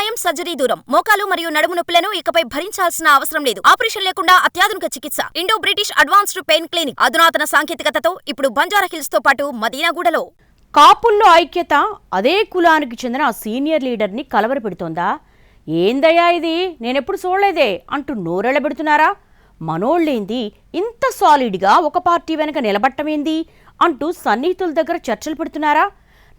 గాయం సర్జరీ దూరం. మోకాలు మరియు నడుము నొప్పులను ఇకపై భరించాల్సిన అవసరం లేదు. ఆపరేషన్ లేకుండా అత్యాధునిక చికిత్స. Indo British advanced pain clinic. అధునాతన సాంకేతికతతో ఇప్పుడు బంజారాహిల్స్తో పాటు మదీనాగూడలో. కాపుల్లో ఐక్యత అదే కులానికి చెందిన సీనియర్ లీడర్ని కలవరపెడుతోందా? ఏందయ్యా ఇది? నేనెప్పుడు చూడలేదే అంటూ నోరెళ్ళబెడుతున్నారా? మనోళ్ళేంది? ఇంత సాలిడ్గా ఒక పార్టీ వెనక నిలబట్టమేంది? అంటూ సన్నిహితుల దగ్గర చర్చలు పెడుతున్నారా?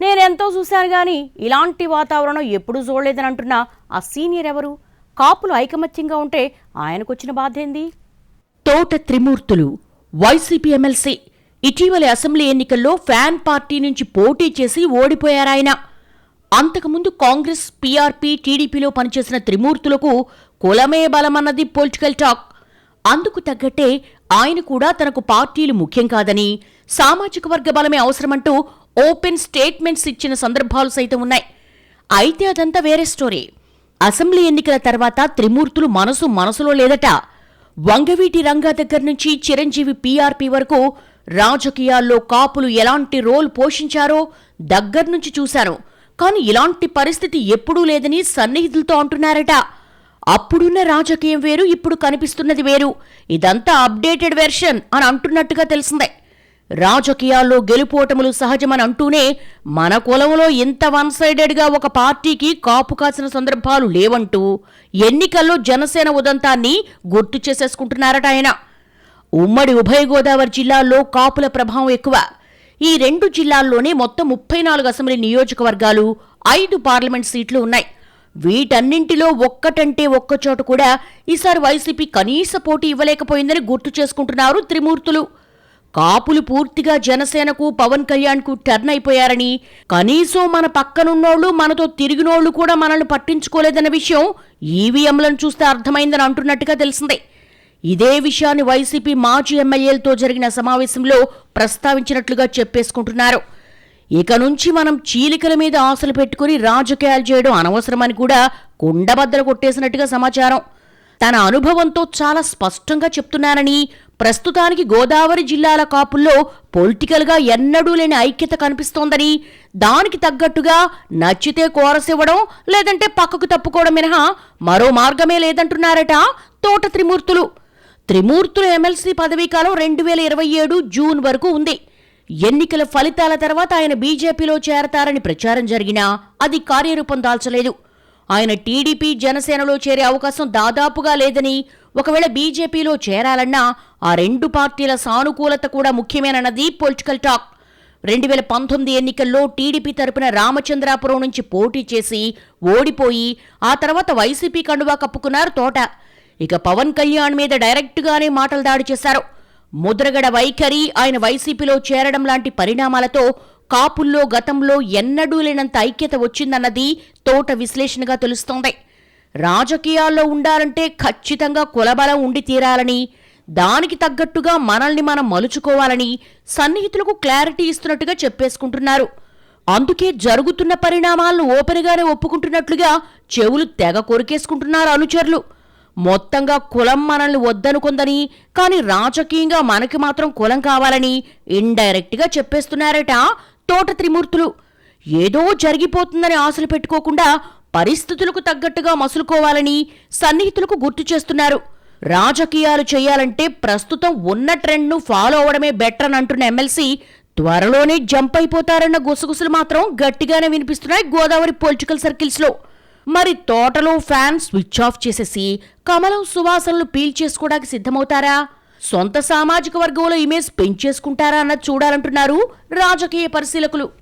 నేనెంతో చూశాను కానీ ఇలాంటి వాతావరణం ఎప్పుడూ చూడలేదని అంటున్న ఆ సీనియర్ ఎవరు? కాపులు ఐకమత్యంగా ఉంటే ఆయనకొచ్చిన బాధ ఏంది తోట త్రిమూర్తులు వైసీపీ ఎమ్మెల్సీ ఇటీవలి అసెంబ్లీ ఎన్నికల్లో ఫ్యాన్ పార్టీ నుంచి పోటీ చేసి ఓడిపోయారాయన. అంతకుముందు కాంగ్రెస్ పీఆర్పీ టీడీపీలో పనిచేసిన త్రిమూర్తులకు కులమే బలమన్నది పొలిటికల్ టాక్. అందుకు తగ్గట్టే ఆయన కూడా తనకు పార్టీలు ముఖ్యం కాదని సామాజిక వర్గ బలమే అవసరమంటూ ఓపెన్ స్టేట్మెంట్స్ ఇచ్చిన సందర్భాలు సైతం ఉన్నాయి. అయితే అదంతా వేరే స్టోరీ. అసెంబ్లీ ఎన్నికల తర్వాత త్రిమూర్తులు మనసు మనసులో లేదట. వంగవీటి రంగా దగ్గర నుంచి చిరంజీవి పీఆర్పీ వరకు రాజకీయాల్లో కాపులు ఎలాంటి రోల్ పోషించారో దగ్గర్నుంచి చూశాను. కానీ ఇలాంటి పరిస్థితి ఎప్పుడూ లేదని సన్నిహితులతో అంటున్నారట. అప్పుడున్న రాజకీయం వేరు ఇప్పుడు కనిపిస్తున్నది వేరు. ఇదంతా అప్డేటెడ్ వెర్షన్ అని అంటున్నట్టుగా తెలిసిందే. రాజకీయాల్లో గెలుపోటములు సహజమని అంటూనే మన కులంలో ఇంత వన్ సైడెడ్గా ఒక పార్టీకి కాపు కాసిన సందర్భాలు లేవంటూ ఎన్నికల్లో జనసేన ఉదంతాన్ని గుర్తు చేసేసుకుంటున్నారట ఆయన. ఉమ్మడి ఉభయ గోదావరి జిల్లాల్లో కాపుల ప్రభావం ఎక్కువ. ఈ రెండు జిల్లాల్లోనే మొత్తం ముప్పై నాలుగు అసెంబ్లీ నియోజకవర్గాలు ఐదు పార్లమెంట్ సీట్లు ఉన్నాయి. వీటన్నింటిలో ఒక్కటంటే ఒక్కచోట కూడా ఈసారి వైసీపీ కనీస పోటీ ఇవ్వలేకపోయిందని గుర్తు చేసుకుంటున్నారు త్రిమూర్తులు. కాపులు పూర్తిగా జనసేనకు పవన్ కళ్యాణ్కు టర్న్ అయిపోయారని కనీసం మన పక్కనున్నోళ్ళు మనతో తిరిగినోళ్ళు కూడా మనల్ని పట్టించుకోలేదన్న విషయం ఈవీఎంలను చూస్తే అర్థమైందని అంటున్నట్టుగా తెలిసిందే. ఇదే విషయాన్ని వైసీపీ మాజీ ఎమ్మెల్యేలతో జరిగిన సమావేశంలో ప్రస్తావించినట్లుగా చెప్పేసుకుంటున్నారు. ఇక నుంచి మనం చీలికల మీద ఆశలు పెట్టుకుని రాజకీయాలు చేయడం అనవసరమని కూడా కుండబద్దలు కొట్టేసినట్టుగా సమాచారం. తన అనుభవంతో చాలా స్పష్టంగా చెప్తున్నానని ప్రస్తుతానికి గోదావరి జిల్లాల కాపుల్లో పొలిటికల్గా ఎన్నడూ లేని ఐక్యత కనిపిస్తోందని దానికి తగ్గట్టుగా నచ్చితే కోరసివ్వడం లేదంటే పక్కకు తప్పుకోవడం మినహా మరో మార్గమే లేదంటున్నారట తోట త్రిమూర్తులు. త్రిమూర్తుల ఎమ్మెల్సీ పదవీకాలం రెండు వేల ఇరవై ఏడు జూన్ వరకు ఉంది. ఎన్నికల ఫలితాల తర్వాత ఆయన బీజేపీలో చేరతారని ప్రచారం జరిగినా అది కార్యరూపం దాల్చలేదు. ఆయన టీడీపీ జనసేనలో చేరే అవకాశం దాదాపుగా లేదని ఒకవేళ బీజేపీలో చేరాలన్నా ఆ రెండు పార్టీల సానుకూలత కూడా ముఖ్యమేనన్నది పొలిటికల్ టాక్. రెండు వేల పంతొమ్మిది ఎన్నికల్లో టీడీపీ తరపున రామచంద్రాపురం నుంచి పోటీ చేసి ఓడిపోయి ఆ తర్వాత వైసీపీ కండువా కప్పుకున్నారు తోట. ఇక పవన్ కళ్యాణ్ మీద డైరెక్ట్గానే మాటలు దాడి చేశారు. ముద్రగడ వైఖరి ఆయన వైసీపీలో చేరడం లాంటి పరిణామాలతో కాపుల్లో గతంలో ఎన్నడూ లేనంత ఐక్యత వచ్చిందన్నది తోట విశ్లేషణగా తెలుస్తోంది. రాజకీయాల్లో ఉండాలంటే ఖచ్చితంగా కులబలం ఉండి తీరాలని దానికి తగ్గట్టుగా మనల్ని మనం మలుచుకోవాలని సన్నిహితులకు క్లారిటీ ఇస్తున్నట్టుగా చెప్పేసుకుంటున్నారు. అందుకే జరుగుతున్న పరిణామాలను ఓపెన్గానే ఒప్పుకుంటున్నట్లుగా చెవులు తెగ కొరికేసుకుంటున్నారు అనుచరులు. మొత్తంగా కులం మనల్ని వద్దనుకుందని కానీ రాజకీయంగా మనకి మాత్రం కులం కావాలని ఇండైరెక్ట్గా చెప్పేస్తున్నారట తోట త్రిమూర్తులు. ఏదో జరిగిపోతుందని ఆశలు పెట్టుకోకుండా పరిస్థితులకు తగ్గట్టుగా మసులుకోవాలని సన్నిహితులకు గుర్తు చేస్తున్నారు. రాజకీయాలు చేయాలంటే ప్రస్తుతం ఉన్న ట్రెండ్ను ఫాలో అవడమే బెటర్ అని అంటున్న ఎమ్మెల్సీ త్వరలోనే జంప్ అయిపోతారన్న గుసగుసలు మాత్రం గట్టిగానే వినిపిస్తున్నాయి గోదావరి పొలిటికల్ సర్కిల్స్లో. మరి తోటలో ఫ్యాన్ స్విచ్ ఆఫ్ చేసేసి కమలం సువాసనలు పీల్చేసుకోవడానికి సిద్ధమవుతారా? సొంత సామాజిక వర్గంలో ఇమేజ్ పెంచేసుకుంటారా అన్నది చూడాలంటున్నారు రాజకీయ పరిశీలకులు.